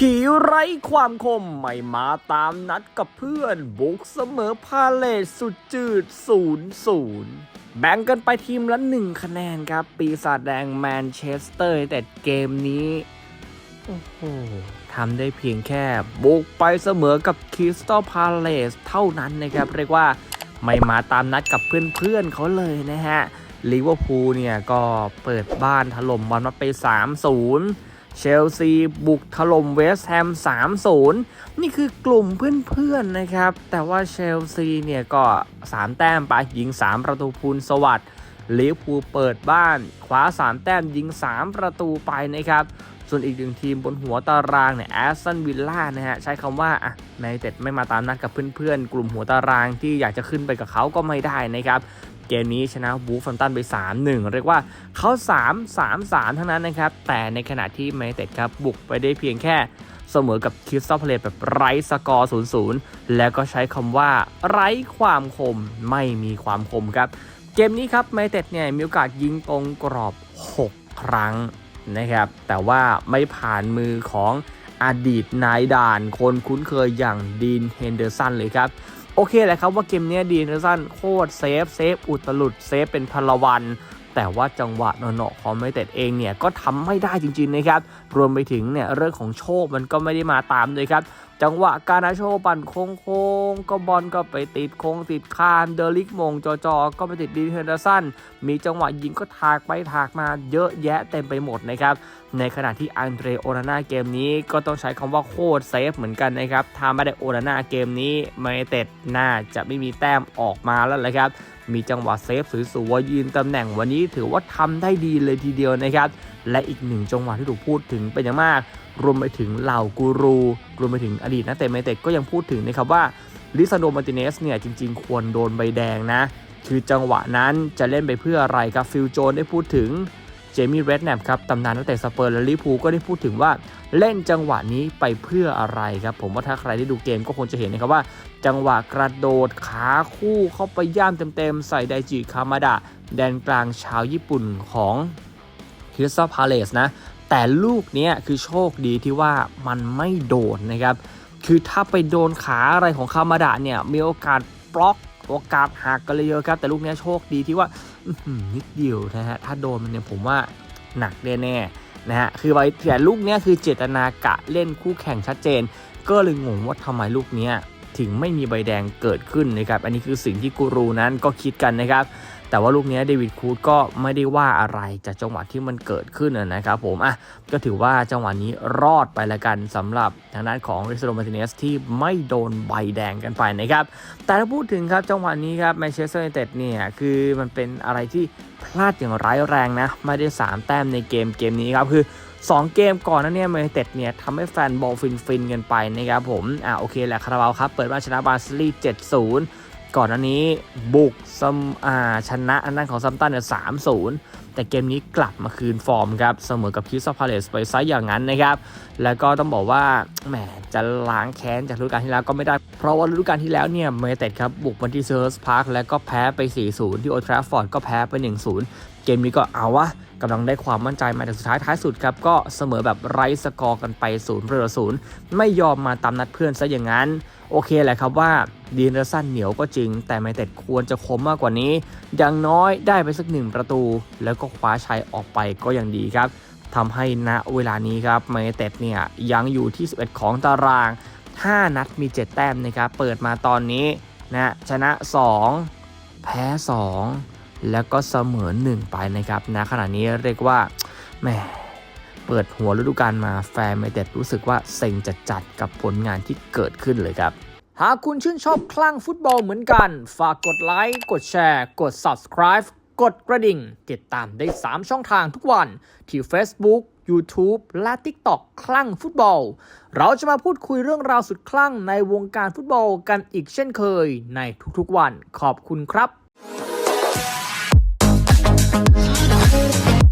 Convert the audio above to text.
ผีไร้ความคมไม่มาตามนัดกับเพื่อนบุกเสมอพาเลทสุดจืด 0-0 แบ่งกันไปทีมละหนึ่งคะแนนครับ ปีศาจแดงแมนเชสเตอร์แต่เกมนี้ โอ้โหทำได้เพียงแค่บุกไปเสมอกับคริสตัลพาเลสเท่านั้นนะครับ เรียกว่าไม่มาตามนัดกับเพื่อนๆเขาเลยนะฮะลิเวอร์พูลเนี่ยก็เปิดบ้านถล่มบอลมาไป 3-0 เชลซีบุกถล่มเวสต์แฮม 3-0 นี่คือกลุ่มเพื่อนๆนะครับ แต่ว่าเชลซีเนี่ยก็ 3 แต้มไปยิง 3 ประตูพูลสวัสดิ์ลิเวอร์พูลเปิดบ้านคว้า 3 แต้มยิง 3 ประตูไปนะครับ ส่วนอีกหนึ่งทีมบนหัวตารางเนี่ยแอสตันวิลล่านะฮะใช้คำว่าอะแมนเต็ดไม่มาตามนัดกับเพื่อนๆ กลุ่มหัวตารางที่อยากจะขึ้นไปกับเขาก็ไม่ได้นะครับเกมนี้ชนะบูฟฟันตันไป 3-1 เรียกว่าเขา 3-3-3 ทั้งนั้นนะครับ แต่ในขณะที่แมนเต็ดครับบุกไปได้เพียงแค่เสมอกับคิสตัลเพลแบบไร้สกอร์0-0 แล้วก็ใช้คำว่าไร้ความคมไม่มีความคมครับ เกมนี้ครับแมนเต็ดเนี่ยมีโอกาสยิงตรงกรอบ 6 ครั้ง นะครับ แต่ว่าไม่ผ่านมือของอดีตนายด่านคนคุ้นเคยอย่างดีนเฮนเดอร์สันเลยครับ โอเคแหละครับว่าเกมนี้ดีนเฮนเดอร์สันโคตรเซฟเซฟอุตลุดเซฟเป็นพลวัน แต่ว่าจังหวะเนาะๆของไมเต็ดเองเนี่ยก็ทำไม่ได้จริงๆนะครับ รวมไปถึงเนี่ยเรื่องของโชคมันก็ไม่ได้มาตามเลยครับจังหวะการนาโชปั่นโค้งๆก็บอลก็ไปติดโค้งติดคานเดลิกมงจอจอๆก็ไปติดดีนเฮนเดอร์สันมีจังหวะยิงก็ถากไปถากมาเยอะแยะเต็มไปหมดนะครับ ในขณะที่อันเดรโอนาน่าเกมนี้ก็ต้องใช้คำว่าโคตรเซฟเหมือนกันนะครับถ้าไม่ได้โอนาน่าเกมนี้ไมเต็ดน่าจะไม่มีแต้มออกมาแล้วแหละครับมีจังหวะเซฟสวยๆยืนตำแหน่งวันนี้ถือว่าทำได้ดีเลยทีเดียวนะครับ และอีกหนึ่งจังหวะที่ถูกพูดถึงเป็นอย่างมาก รวมไปถึงเหล่ากูรู รวมไปถึงอดีตนักเตะไมเต็ดก็ยังพูดถึงนะครับว่าลิซานโดมาติเนสเนี่ยจริง ๆ ควรโดนใบแดงนะ คือจังหวะนั้นจะเล่นไปเพื่ออะไรครับฟิลโจนได้พูดถึงเจมี่เรดแนปครับตำนานนักเตะสเปอร์และลิพูก็ได้พูดถึงว่าเล่นจังหวะนี้ไปเพื่ออะไรครับ ผมว่าถ้าใครได้ดูเกมก็คงจะเห็นนะครับว่า จังหวะกระโดดขาคู่เข้าไปย่ามเต็มๆ ใส่ไดจิคามาดะ แดนกลางชาวญี่ปุ่นของ คริสตัลพาเลสนะ แต่ลูกเนี้ยคือโชคดีที่ว่ามันไม่โดนนะครับ คือถ้าไปโดนขาอะไรของคามาดะเนี่ยมีโอกาสบล็อกโอกาสหักกันเลยเยอะครับ แต่ลูกเนี้ยโชคดีที่ว่านิดเดียวนะฮะถ้าโดนมันเนี่ยผมว่าหนักแน่ๆนะฮะคือไว้แต่ลูกเนี้ยคือเจตนากะเล่นคู่แข่งชัดเจน ก็เลยงงว่าทำไมลูกเนี้ยถึงไม่มีใบแดงเกิดขึ้นนะครับ อันนี้คือสิ่งที่กูรูนั้นก็คิดกันนะครับ แต่ว่าลูกนี้เดวิดคูดก็ไม่ได้ว่าอะไรจากจังหวะที่มันเกิดขึ้นนะครับผมอะก็ถือว่าจังหวะนี้รอดไปละกันสำหรับทางด้านของริซโรมาติเนสที่ไม่โดนใบแดงกันไปนะครับแต่ถ้าพูดถึงครับจังหวะนี้ครับแมนเชสเตอร์ยูไนเต็ดเนี่ยคือมันเป็นอะไรที่พลาดอย่างร้ายแรงนะไม่ได้ 3 แต้มในเกมเกมนี้ครับคือ2 เกมก่อนนั้นเนี่ยแมนยูไนเต็ดเนี่ยทำให้แฟนบอลฟินๆกันไปนะครับผมอ่าโอเคแหละคาราบาวครับ เปิดบ้านชนะบาร์ซลี7-0 ก่อนหน้านี้บุกซัมอาชนะอันนั้นของซัมตันเนี่ยสามศูนย์แต่เกมนี้กลับมาคืนฟอร์มครับ เสมอกับคิสซาพาเลสไปซะอย่างนั้นนะครับ แล้วก็ต้องบอกว่าแหมจะล้างแค้นจากฤดูกาลที่แล้วก็ไม่ได้ เพราะว่าฤดูกาลที่แล้วเนี่ยเมเต็ดครับ บุกมาที่เซอร์สพาร์คแล้วก็แพ้ไป 4-0 ที่โอทราฟอร์ดก็แพ้ไป 1-0 เกมนี้ก็เอาวะ กำลังได้ความมั่นใจมาแต่สุดท้ายท้ายสุดครับก็เสมอแบบไร้สกอร์กันไป0ประตูศูนย์ไม่ยอมมาตามนัดเพื่อนซะอย่างนั้น โอเคแหละครับว่าดีนเดอร์สันเหนียวก็จริง แต่ไมเต็ดควรจะคมมากกว่านี้ อย่างน้อยได้ไปสักหนึ่งประตู แล้วก็คว้าชัยออกไปก็ยังดีครับทำให้ณเวลานี้ครับไมเต็ดเนี่ยยังอยู่ที่ 11 ของตาราง 5 นัดมี 7 แต้มนะครับเปิดมาตอนนี้นะชนะ 2 แพ้ 2 แล้วก็เสมอ1ไปนะครับณขณะนี้เรียกว่าแหมเปิดหัวฤดูกาลมาแฟนไม่เต็ดรู้สึกว่าเซ็งจัดๆกับผลงานที่เกิดขึ้นเลยครับ หากคุณชื่นชอบคลั่งฟุตบอลเหมือนกัน ฝากกดไลค์ กดแชร์ กด subscribe กดกระดิ่ง ติดตามได้ 3 ช่องทางทุกวัน ที่ Facebook YouTube และ TikTok คลั่งฟุตบอล เราจะมาพูดคุยเรื่องราวสุดคลั่งในวงการฟุตบอลกันอีกเช่นเคยในทุกๆวัน ขอบคุณครับ Hold on.